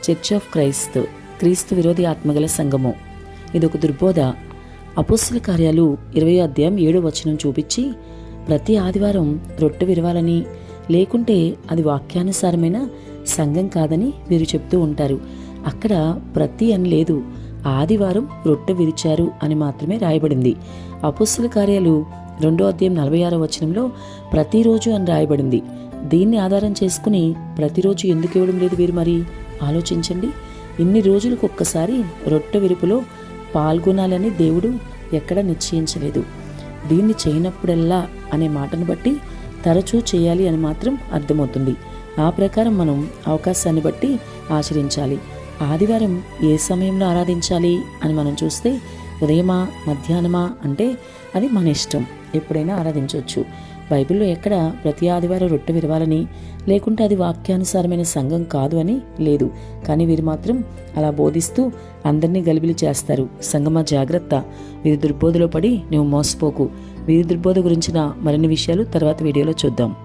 Church of Christ క్రీస్తు విరోధి ఆత్మగల సంఘము. ఇది ఒక దుర్బోధ. అపోస్తుల కార్యాలు ఇరవై అధ్యాయం ఏడో వచనం చూపించి ప్రతి ఆదివారం రొట్టె విరవాలని లేకుంటే అది వాక్యానుసారమైన సంఘం కాదని వీరు చెప్తూ ఉంటారు. అక్కడ ప్రతి అని లేదు ఆదివారం రొట్టె విరిచారు అని మాత్రమే రాయబడింది. అపుస్తుల కార్యాలు రెండో అధ్యాయం నలభై ఆరో వచనంలో ప్రతిరోజు అని రాయబడింది. దీన్ని ఆధారం చేసుకుని ప్రతిరోజు ఎందుకు ఇవ్వడం లేదు వీరు మరి? ఆలోచించండి. ఇన్ని రోజులకు ఒక్కసారి రొట్టె విరుపులో పాల్గొనాలని దేవుడు ఎక్కడ నిశ్చయించలేదు. దీన్ని చేయనప్పుడల్లా అనే మాటను బట్టి తరచూ చేయాలి అని మాత్రం అర్థమవుతుంది. ఆ ప్రకారం మనం అవకాశాన్ని బట్టి ఆచరించాలి. ఆదివారం ఏ సమయంలో ఆరాధించాలి అని మనం చూస్తే ఉదయమా మధ్యాహ్నమా అంటే అది మన ఇష్టం. ఎప్పుడైనా ఆరాధించవచ్చు. బైబిల్లో ఎక్కడ ప్రతి ఆదివారం రొట్టె విరవాలని లేకుంటే అది వాక్యానుసారమైన సంఘం కాదు అని లేదు. కానీ వీరు మాత్రం అలా బోధిస్తూ అందరినీ గలిబిలి చేస్తారు. సంగమా జాగ్రత్త. వీరి దుర్బోధలో పడి నువ్వు మోసపోకు. వీరి దుర్బోధ గురించిన మరిన్ని విషయాలు తర్వాత వీడియోలో చూద్దాం.